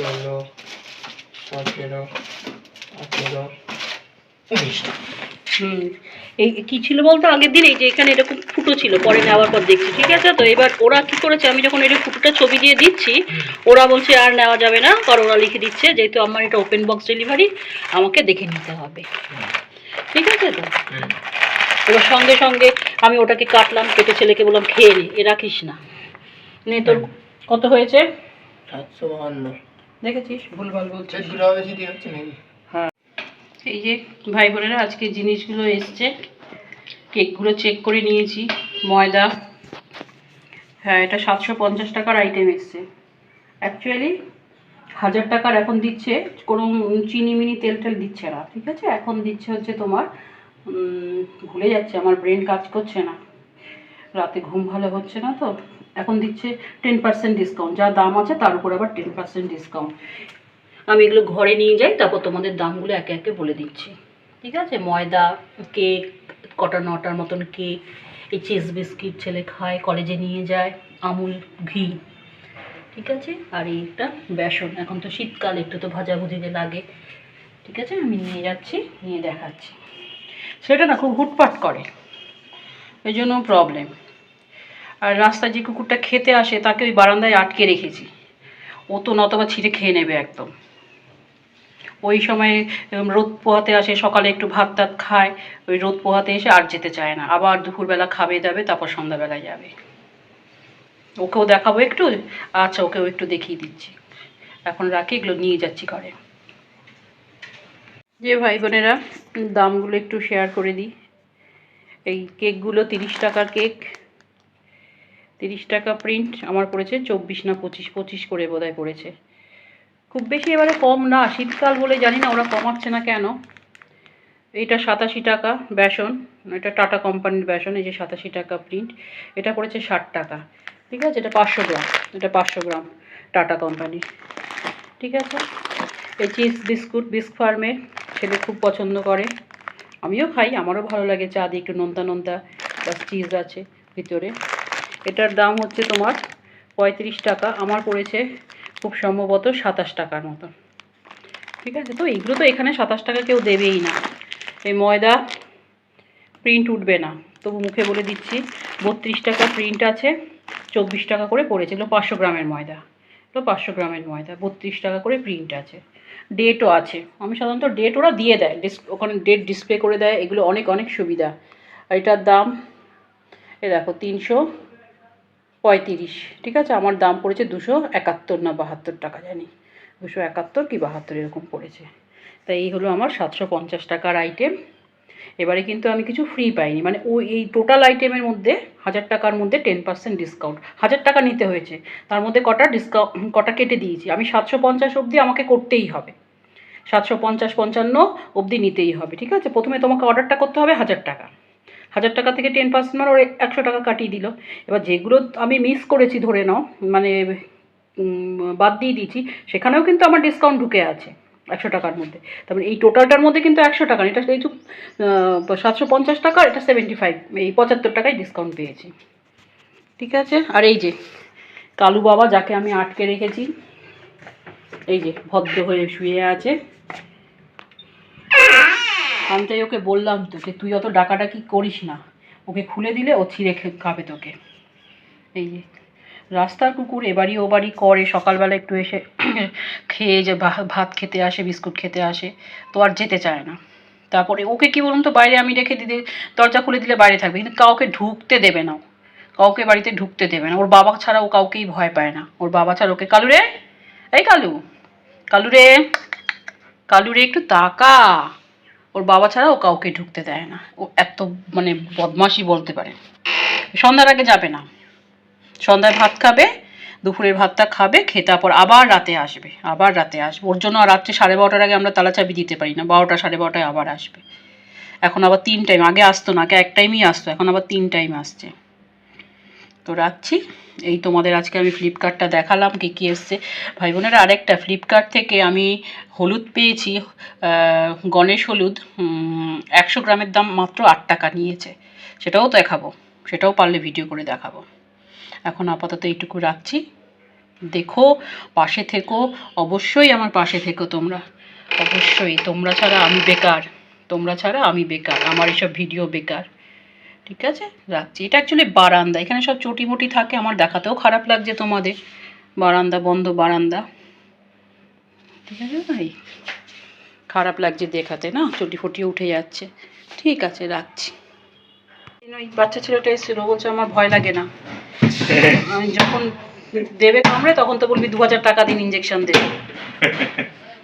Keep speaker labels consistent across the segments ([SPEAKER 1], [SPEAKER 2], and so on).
[SPEAKER 1] ষোলো সতেরো আঠেরো উনিশটা
[SPEAKER 2] হুম এই কি ছিল বলতো? আগের দিন এই যে এখানে এরকম ফুটো ছিল পরে নেওয়ার পর দেখছি ঠিক আছে? তো এবার ওরা কি করেছে? আমি যখন এই ফুটোটা ছবি দিয়ে দিচ্ছি ওরা বলছে আর নেওয়া যাবে না কারণ ওরা লিখে দিচ্ছে যেহেতু আমার এটা ওপেন বক্স ডেলিভারি আমাকে দেখে নিতে হবে। ঠিক আছে তো? এবার সঙ্গে সঙ্গে আমি ওটাকে কাটলাম কেটে ছেলেকে বললাম খেয়ে নে এ রাখিস না। নে তোর কত হয়েছে?
[SPEAKER 1] সাতশো বাহান্ন।
[SPEAKER 2] দেখেছিস? ভুলভাল বলছিস।
[SPEAKER 1] নাকি?
[SPEAKER 2] এই যে ভাই বোনেরা আজকে জিনিসগুলো এসছে। কেকগুলো চেক করে নিয়েছি। ময়দা। হ্যাঁ এটা সাতশো পঞ্চাশ টাকার আইটেম এসছে। অ্যাকচুয়ালি হাজার টাকার এখন দিচ্ছে। কোনো চিনি মিনি তেল টেল দিচ্ছে না ঠিক আছে? এখন দিচ্ছে হচ্ছে তোমার ভুলে যাচ্ছে। আমার ব্রেন কাজ করছে না। রাতে ঘুম ভালো হচ্ছে না তো। এখন দিচ্ছে টেন পার্সেন্ট ডিসকাউন্ট যা দাম আছে তার উপর আবার টেন পার্সেন্ট ডিসকাউন্ট আমি এগুলো ঘরে নিয়ে যাই, তারপর তোমাদের দামগুলো একে একে বলে দিচ্ছি। ঠিক আছে? ময়দা, কেক, কটা নটার মতন কেক, এই চিজ বিস্কিট ছেলে খায়, কলেজে নিয়ে যায়, আমুল, ঘি। ঠিক আছে? আর এইটা বেসন। এখন তো শীতকাল, একটু তো ভাজাভুজিতে লাগে। ঠিক আছে? আমি নিয়ে যাচ্ছি, নিয়ে দেখাচ্ছি। সেটা না, খুব হুটপাট করে। এই জন্য প্রবলেম আর রাস্তায় যে কুকুরটা খেতে আসে, তাকে ওই বারান্দায় আটকে রেখেছি। ও তো নতবা ছিঁড়ে খেয়ে নেবে একদম। ওই সময় রোদ পোহাতে আসে, সকালে একটু ভাত টাত খায়, ওই রোদ পোহাতে এসে আর যেতে চায় না। আবার দুপুরবেলা খাবে যাবে তারপর সন্ধ্যাবেলায় যাবে। ওকেও দেখাবো একটু আচ্ছা ওকেও একটু দেখিয়ে দিচ্ছি। এখন রাখি, এগুলো নিয়ে যাচ্ছি ঘরে। যে ভাই বোনেরা, দামগুলো একটু শেয়ার করে দিই। এই কেকগুলো তিরিশ টাকার কেক তিরিশ টাকা প্রিন্ট আমার পড়েছে চব্বিশ না পঁচিশ পঁচিশ করে বোধহয় পড়েছে খুব বেশি এবারে কম না, শীতকাল বলে জানি না ওরা কমাচ্ছে না কেন। এইটা সাতাশি টাকা বেসন, এটা টাটা কোম্পানির বেসন, এই যে সাতাশি টাকা প্রিন্ট এটা পড়েছে ষাট টাকা। ঠিক আছে? এটা পাঁচশো গ্রাম, এটা পাঁচশো গ্রাম টাটা কোম্পানি। ঠিক আছে? এই চিজ বিস্কুট, বিস্ক ফার্মের ছেলে খুব পছন্দ করে। আমিও খাই, আমারও ভালো লাগে, চা দিয়ে একটু নোনতা নোনতা প্লাস চিজ আছে ভিতরে। এটার দাম হচ্ছে তোমার পঁয়ত্রিশ টাকা, আমার পড়েছে খুব সম্ভবত সাতাশ টাকার মতো। ঠিক আছে? তো এইগুলো তো এখানে সাতাশ টাকা কেউ দেবেই না। এই ময়দা প্রিন্ট উঠবে না। তবু মুখে বলে দিচ্ছি, বত্রিশ টাকা প্রিন্ট আছে, চব্বিশ টাকা করে পড়েছে। এগুলো পাঁচশো গ্রামের ময়দা। এগুলো পাঁচশো গ্রামের ময়দা, বত্রিশ টাকা করে প্রিন্ট আছে। ডেটও আছে। আমি সাধারণত ডেট ওরা দিয়ে দেয়। ডিস ওখানে ডেট ডিসপ্লে করে দেয়। এগুলো অনেক অনেক সুবিধা। আর এটার দাম এ দেখো, তিনশো পঁয়ত্রিশ, ঠিক আছে? আমার দাম পড়েছে দুশো একাত্তর না বাহাত্তর টাকা, জানি। দুশো একাত্তর কি বাহাত্তর এরকম পড়েছে। তাই এই হলো আমার সাতশো পঞ্চাশ টাকার আইটেম এবারে কিন্তু আমি কিছু ফ্রি পাইনি। মানে ওই, এই টোটাল আইটেমের মধ্যে হাজার টাকার মধ্যে টেন পার্সেন্ট ডিসকাউন্ট হাজার টাকা নিতে হয়েছে। তার মধ্যে কটা ডিসকাউন্ট কটা কেটে দিয়েছি। আমি সাতশো পঞ্চাশ অবধি আমাকে করতেই হবে। সাতশো পঞ্চাশ পঞ্চান্ন অবধি নিতেই হবে, ঠিক আছে? প্রথমে তোমাকে অর্ডারটা করতে হবে হাজার টাকা। হাজার টাকা থেকে টেন পার্সেন্ট মানে ওরা একশো টাকা কাটিয়ে দিল। এবার যেগুলো আমি মিস করেছি ধরে নাও মানে বাদ দিয়ে দিয়েছি, সেখানেও কিন্তু আমার ডিসকাউন্ট ঢুকে আছে একশো টাকার মধ্যে। তারপরে এই টোটালটার মধ্যে কিন্তু একশো টাকা এটা এই সাতশো পঞ্চাশ টাকা, এটা সেভেন্টি ফাইভ এই পঁচাত্তর টাকায় ডিসকাউন্ট পেয়েছি। ঠিক আছে? আর এই যে, কালু বাবা যাকে আমি আটকে রেখেছি, এই যে, ভদ্র হয়ে শুয়ে আছে। আমি তাই ওকে বললাম তোকে তুই অত ডাকাডাকি করিস না। ওকে খুলে দিলে ও ছিঁড়ে খাবে তোকে। এই যে, রাস্তার কুকুর এবারই ও বাড়ি করে, সকালবেলা একটু এসে খেয়ে যে ভাত খেতে আসে, বিস্কুট খেতে আসে, তো আর যেতে চায় না। তারপরে ওকে কি বলুন তো, বাইরে আমি রেখে দিদি দরজা খুলে দিলে বাইরে থাকবে। কিন্তু কাউকে ঢুকতে দেবে না কাউকে বাড়িতে ঢুকতে দেবে না। ওর বাবা ছাড়া ও কাউকেই ভয় পায় না। ওর বাবা ছাড়া ওকে, কালু রে, এই কালু কালু রে কালু রে, একটু তাকা। ওর বাবা ছাড়া ও কাউকে ঢুকতে দেয় না। ও এত মানে বদমাশি বলতে পারে। সন্ধ্যার আগে যাবে না। সন্ধ্যায় ভাত খাবে, দুপুরের ভাতটা খাবে, খেয়ে তারপর আবার রাতে আসবে। আবার রাতে আসবে। ওর জন্য আর রাত্রে সাড়ে বারোটার আগে আমরা তালা চাবি দিতে পারি না। বারোটা সাড়ে বারোটায় আবার আসবে। এখন আবার তিন টাইম আগে আসতো না, আগে এক টাইমই আসতো। এখন আবার তিন টাইম আসছে। তো রাখছি। এই তোমাদের আজকে আমি ফ্লিপকার্টটা দেখালাম কী কী এসছে। ভাই বোনেরা, আরেকটা, ফ্লিপকার্ট থেকে আমি হলুদ পেয়েছি গণেশ হলুদ একশো গ্রামের দাম মাত্র আট টাকা নিয়েছে। সেটাও দেখাবো, সেটাও পারলে ভিডিও করে দেখাবো। এখন আপাতত এইটুকু রাখছি। দেখো, পাশে থেকো, অবশ্যই আমার পাশে থেকো তোমরা। অবশ্যই, তোমরা ছাড়া আমি বেকার, তোমরা ছাড়া আমি বেকার, আমার এসব ভিডিও বেকার। ঠিক আছে? রাখছি। এটা অ্যাকচুয়ালি বারান্দা। এখানে সব চটি মটি থাকে। আমার দেখাতেও খারাপ লাগছে তোমাদের। বারান্দা বন্ধ বারান্দা। ঠিক আছে ভাই? খারাপ লাগছে দেখাতে না? চটি ফটি উঠে যাচ্ছে। ঠিক আছে রাখছি। ওই বাচ্চা ছেলেটা এসেছিল বলছে আমার ভয় লাগে না। আমি যখন দেবে কামড়ে তখন তো বলবি দু হাজার টাকা দিন ইঞ্জেকশন দেবে।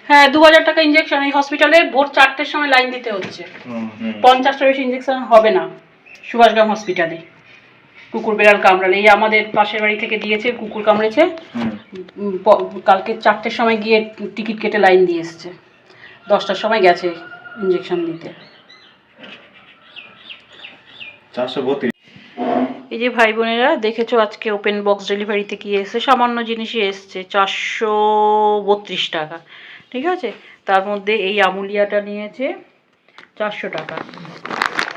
[SPEAKER 2] হ্যাঁ দু হাজার টাকা ইঞ্জেকশন এই হসপিটালে ভোর চারটের সময় লাইন দিতে হচ্ছে। পঞ্চাশটা বেশি ইঞ্জেকশন হবে না। সুভাষগ্রাম হসপিটালে কুকুর বেড়াল কামড়ালে। এই আমাদের পাশের বাড়ি থেকে দিয়েছে কুকুর কামড়েছে। কালকে চারটের সময় গিয়ে টিকিট কেটে লাইন দিয়ে এসছে। দশটার সময় গেছে ইঞ্জেকশন দিতে।
[SPEAKER 3] চারশো বত্রিশ।
[SPEAKER 2] এই যে ভাই বোনেরা দেখেছ আজকে ওপেন বক্স ডেলিভারিতে কি এসেছে? সামান্য জিনিসই এসছে চারশো বত্রিশ টাকা। ঠিক আছে? তার মধ্যে এই আমুলিয়াটা নিয়েছে চারশো টাকা।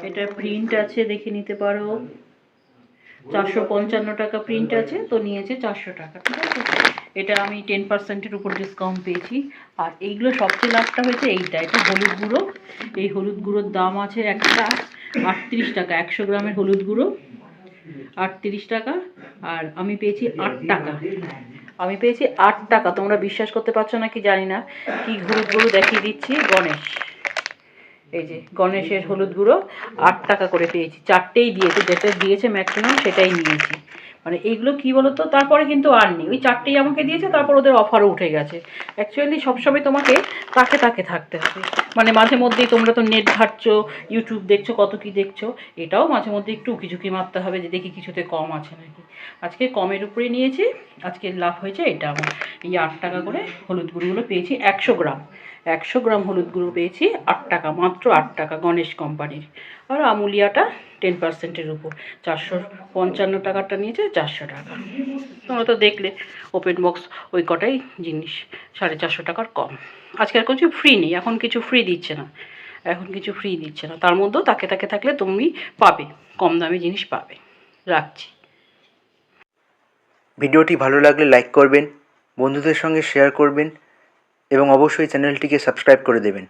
[SPEAKER 2] এটা প্রিন্ট আছে, দেখে নিতে পারো। চারশো পঞ্চান্ন টাকা প্রিন্ট আছে, তো নিয়েছে চারশো টাকা, ঠিক আছে? এটা আমি টেন পার্সেন্টের উপর ডিসকাউন্ট পেয়েছি। আর এইগুলো সবচেয়ে লাভটা হয়েছে এইটা, এটা হলুদ গুঁড়ো। এই হলুদ গুঁড়োর দাম আছে একটা আটত্রিশ টাকা, একশো গ্রামের হলুদ গুঁড়ো, আটত্রিশ টাকা। আর আমি পেয়েছি আট টাকা। আমি পেয়েছি আট টাকা, তোমরা বিশ্বাস করতে পারছ না কি জানি না। কি হলুদ গুঁড়ো দেখিয়ে দিচ্ছি, গণেশ। এই যে গণেশের হলুদ গুঁড়ো, আট টাকা করে পেয়েছি। চারটেই দিয়েছে, যেটা দিয়েছে ম্যাক্সিমাম সেটাই নিয়েছি। মানে এইগুলো কি বলতো, তারপরে কিন্তু আর নেই। ওই চারটেই আমাকে দিয়েছে, তারপর ওদের অফারও উঠে গেছে। অ্যাকচুয়ালি সবসময় তোমাকে তাকে তাকে থাকতে হবে। মানে মাঝে মধ্যেই তোমরা তো নেট ঘাটছো ইউটিউব দেখছ, কত কি দেখছ, এটাও মাঝে মধ্যে একটু উকি ঝুঁকি মারতে হবে যে দেখি কিছুতে কম আছে নাকি। আজকে কমের উপরে নিয়েছি, আজকে লাভ হয়েছে এটা আমার। এই আট টাকা করে হলুদ গুঁড়োগুলো পেয়েছি একশো গ্রাম। একশো গ্রাম হলুদ গুঁড়ো পেয়েছি, আট টাকা, মাত্র আট টাকা গণেশ কোম্পানির। আর আমুলিয়াটা টেন পার্সেন্টের উপর। চারশো পঞ্চান্ন টাকাটা নিয়েছে, চারশো টাকা। তোমরা তো দেখলে ওপেন বক্স ওই কটাই জিনিস, সাড়ে চারশো টাকার কম। আজকে আর কিছু ফ্রি নেই, এখন কিছু ফ্রি দিচ্ছে না। এখন কিছু ফ্রি দিচ্ছে না। তার মধ্যেও তাকে তাকে থাকলে তুমি পাবে, কম দামি জিনিস পাবে। রাখছি।
[SPEAKER 4] ভিডিওটি ভালো লাগলে লাইক করবেন, বন্ধুদের সঙ্গে শেয়ার করবেন এবং অবশ্যই চ্যানেলটিকে সাবস্ক্রাইব করে দেবেন।